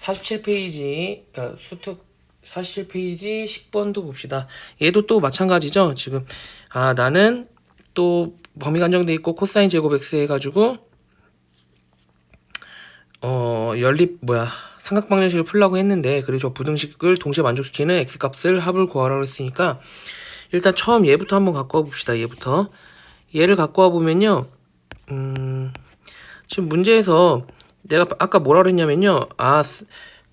47페이지 그러니까 수특 47페이지 10번도 봅시다. 얘도 또 마찬가지죠. 지금 아 나는 또 범위가 한정돼 있고 코사인 제곱 x 해가지고 어 연립 뭐야 삼각 방정식을 풀라고 했는데 그래서 저 부등식을 동시에 만족시키는 x 값을 합을 구하라고 했으니까 일단 처음 얘부터 한번 갖고 와 봅시다. 얘부터 얘를 갖고 와 보면요. 음 지금 문제에서 내가 아까 뭐라 그랬냐면요. 아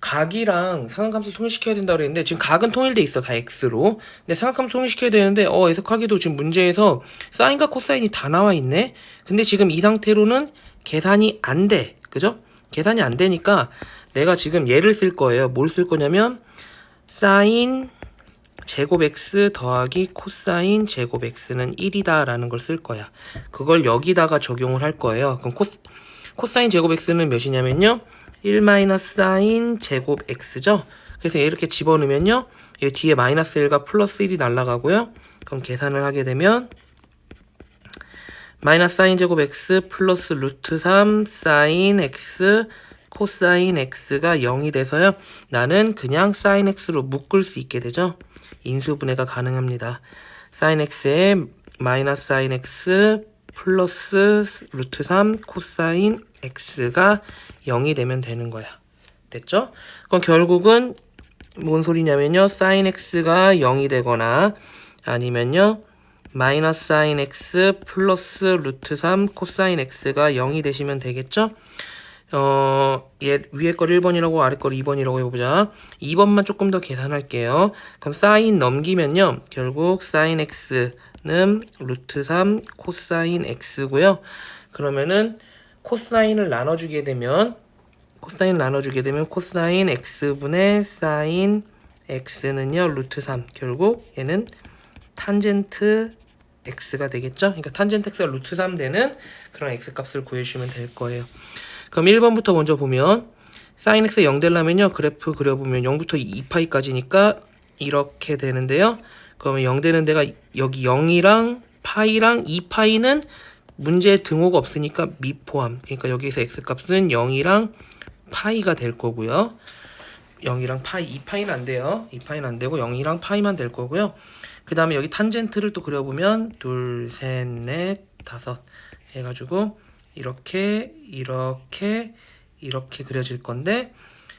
각이랑 삼각함수 통일시켜야 된다 그랬는데 지금 각은 통일돼 있어 다 x로. 근데 삼각함수 통일시켜야 되는데 어 해석하기도 지금 문제에서 사인과 코사인이 다 나와 있네. 근데 지금 이 상태로는 계산이 안 돼. 그죠? 계산이 안 되니까 내가 지금 얘를 쓸 거예요. 뭘 쓸 거냐면 사인 제곱 x 더하기 코사인 제곱 x는 1이다 라는 걸 쓸 거야. 그걸 여기다가 적용을 할 거예요. 그럼 코, 코사인 제곱 x는 몇이냐면요. 1 마이너스 사인 제곱 x죠. 그래서 얘 이렇게 집어넣으면요. 얘 뒤에 마이너스 1과 플러스 1이 날라가고요. 그럼 계산을 하게 되면 마이너스 사인 제곱 x 플러스 루트 3 사인 x 코사인 x가 0이 돼서요. 나는 그냥 사인 x로 묶을 수 있게 되죠. 인수분해가 가능합니다. 사인 x에 마이너스 사인 x 플러스 루트 3 코사인 x가 0이 되면 되는 거야. 됐죠? 그럼 결국은 뭔 소리냐면요. 사인 x가 0이 되거나 아니면요. 마이너스 사인 x 플러스 루트 3 코사인 x가 0이 되시면 되겠죠? 어, 얘 위에 걸 1번이라고 아래 걸 2번이라고 해보자. 2번만 조금 더 계산할게요. 그럼 사인 넘기면요. 결국 사인 x는 루트 3 코사인 x고요. 그러면은 코사인을 나눠주게 되면 코사인 나눠주게 되면 코사인 x분의 사인 x는요. 루트 3. 결국 얘는 탄젠트 x가 되겠죠? 그러니까 탄젠트 x가 루트 3 되는 그런 x 값을 구해주시면 될 거예요. 그럼 1번부터 먼저 보면 sin x 0 되려면요. 그래프 그려보면 0부터 2파이까지니까 이렇게 되는데요. 그러면 0 되는 데가 여기 0이랑 파이랑 2파이는 문제에 등호가 없으니까 미포함. 그러니까 여기서 x 값은 0이랑 파이가 될 거고요. 0이랑 파이, 2파이는 안 돼요. 2파이는 안 되고 0이랑 파이만 될 거고요. 그 다음에 여기 탄젠트를 또 그려보면 둘, 셋, 넷, 다섯 해가지고 이렇게 이렇게 이렇게 그려질 건데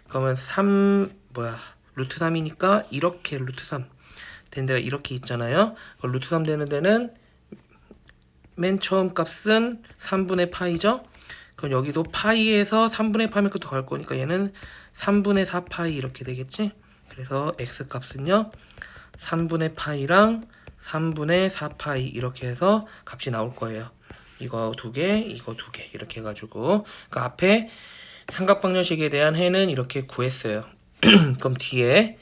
그러면 3 뭐야 루트 3이니까 이렇게 루트 3 된 데가 이렇게 있잖아요. 루트 3 되는 데는 맨 처음 값은 3분의 파이죠. 그럼 여기도 파이에서 3분의 파이면 끝도 갈 거니까 얘는 3분의 4 파이 이렇게 되겠지. 그래서 x 값은요. 3분의 파이랑 3분의 4 파이 이렇게 해서 값이 나올 거예요. 이거 두 개, 이거 두 개 이렇게 해가지고 그 앞에 삼각방정식에 대한 해는 이렇게 구했어요. 그럼 뒤에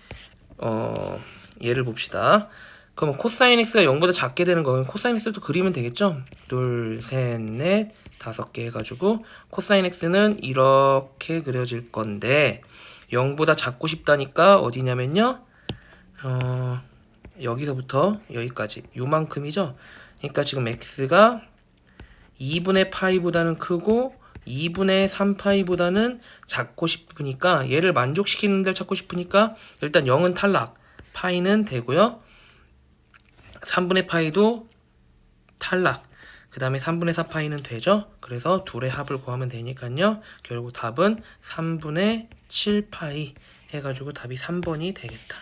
어 얘를 봅시다. 그럼 코사인 x가 0보다 작게 되는 거면 코사인 x도 그리면 되겠죠? 둘, 셋, 넷, 다섯 개 해가지고 코사인 x는 이렇게 그려질 건데 0보다 작고 싶다니까 어디냐면요. 어 여기서부터 여기까지 요만큼이죠. 그러니까 지금 x가 2분의 파이보다는 크고 2분의 3파이보다는 작고 싶으니까 얘를 만족시키는 데를 찾고 싶으니까 일단 0은 탈락 파이는 되고요 3분의 파이도 탈락. 그 다음에 3분의 4 파이는 되죠? 그래서 둘의 합을 구하면 되니까요. 결국 답은 3분의 7 파이 해가지고 답이 3번이 되겠다